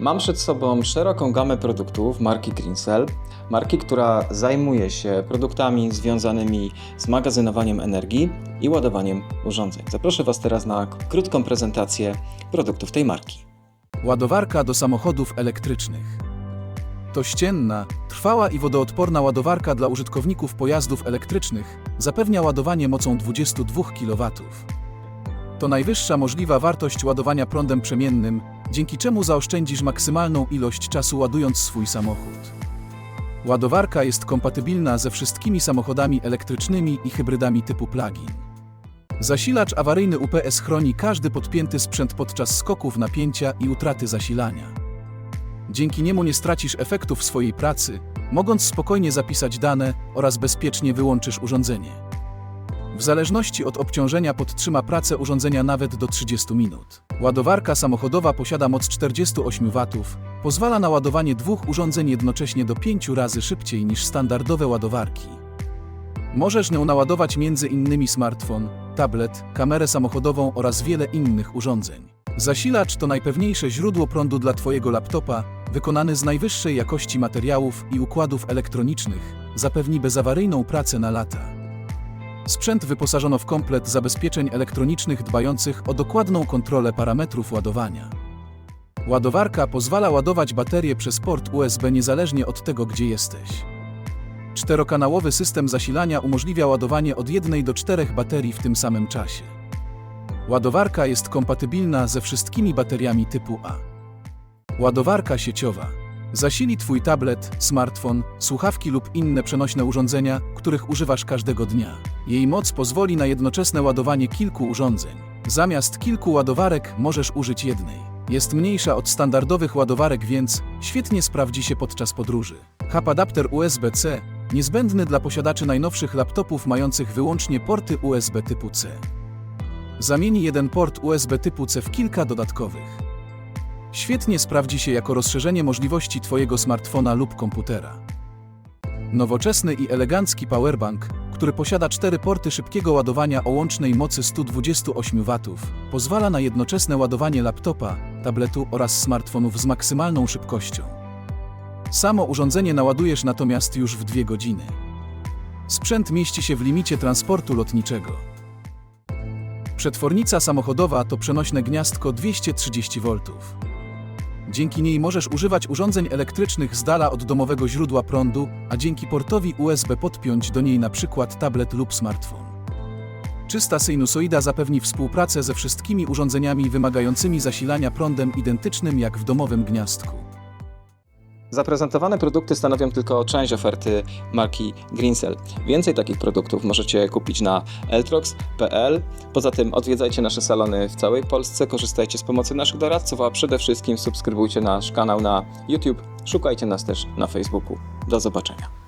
Mam przed sobą szeroką gamę produktów marki Greencell, marki, która zajmuje się produktami związanymi z magazynowaniem energii i ładowaniem urządzeń. Zaproszę Was teraz na krótką prezentację produktów tej marki. Ładowarka do samochodów elektrycznych. To ścienna, trwała i wodoodporna ładowarka dla użytkowników pojazdów elektrycznych zapewnia ładowanie mocą 22 kW. To najwyższa możliwa wartość ładowania prądem przemiennym, dzięki czemu zaoszczędzisz maksymalną ilość czasu ładując swój samochód. Ładowarka jest kompatybilna ze wszystkimi samochodami elektrycznymi i hybrydami typu plug-in. Zasilacz awaryjny UPS chroni każdy podpięty sprzęt podczas skoków napięcia i utraty zasilania. Dzięki niemu nie stracisz efektów swojej pracy, mogąc spokojnie zapisać dane oraz bezpiecznie wyłączysz urządzenie. W zależności od obciążenia podtrzyma pracę urządzenia nawet do 30 minut. Ładowarka samochodowa posiada moc 48 W, pozwala na ładowanie dwóch urządzeń jednocześnie do 5 razy szybciej niż standardowe ładowarki. Możesz nią naładować innymi smartfon, tablet, kamerę samochodową oraz wiele innych urządzeń. Zasilacz to najpewniejsze źródło prądu dla Twojego laptopa, wykonany z najwyższej jakości materiałów i układów elektronicznych, zapewni bezawaryjną pracę na lata. Sprzęt wyposażono w komplet zabezpieczeń elektronicznych dbających o dokładną kontrolę parametrów ładowania. Ładowarka pozwala ładować baterię przez port USB niezależnie od tego, gdzie jesteś. Czterokanałowy system zasilania umożliwia ładowanie od jednej do czterech baterii w tym samym czasie. Ładowarka jest kompatybilna ze wszystkimi bateriami typu A. Ładowarka sieciowa. Zasili Twój tablet, smartfon, słuchawki lub inne przenośne urządzenia, których używasz każdego dnia. Jej moc pozwoli na jednoczesne ładowanie kilku urządzeń. Zamiast kilku ładowarek możesz użyć jednej. Jest mniejsza od standardowych ładowarek, więc świetnie sprawdzi się podczas podróży. Hub adapter USB-C niezbędny dla posiadaczy najnowszych laptopów mających wyłącznie porty USB typu C. Zamieni jeden port USB typu C w kilka dodatkowych. Świetnie sprawdzi się jako rozszerzenie możliwości Twojego smartfona lub komputera. Nowoczesny i elegancki powerbank, który posiada cztery porty szybkiego ładowania o łącznej mocy 128 W, pozwala na jednoczesne ładowanie laptopa, tabletu oraz smartfonów z maksymalną szybkością. Samo urządzenie naładujesz natomiast już w dwie godziny. Sprzęt mieści się w limicie transportu lotniczego. Przetwornica samochodowa to przenośne gniazdko 230 V. Dzięki niej możesz używać urządzeń elektrycznych z dala od domowego źródła prądu, a dzięki portowi USB podpiąć do niej przykład tablet lub smartfon. Czysta sinusoida zapewni współpracę ze wszystkimi urządzeniami wymagającymi zasilania prądem identycznym jak w domowym gniazdku. Zaprezentowane produkty stanowią tylko część oferty marki Greencell. Więcej takich produktów możecie kupić na eltrox.pl. Poza tym odwiedzajcie nasze salony w całej Polsce, korzystajcie z pomocy naszych doradców, a przede wszystkim subskrybujcie nasz kanał na YouTube, szukajcie nas też na Facebooku. Do zobaczenia.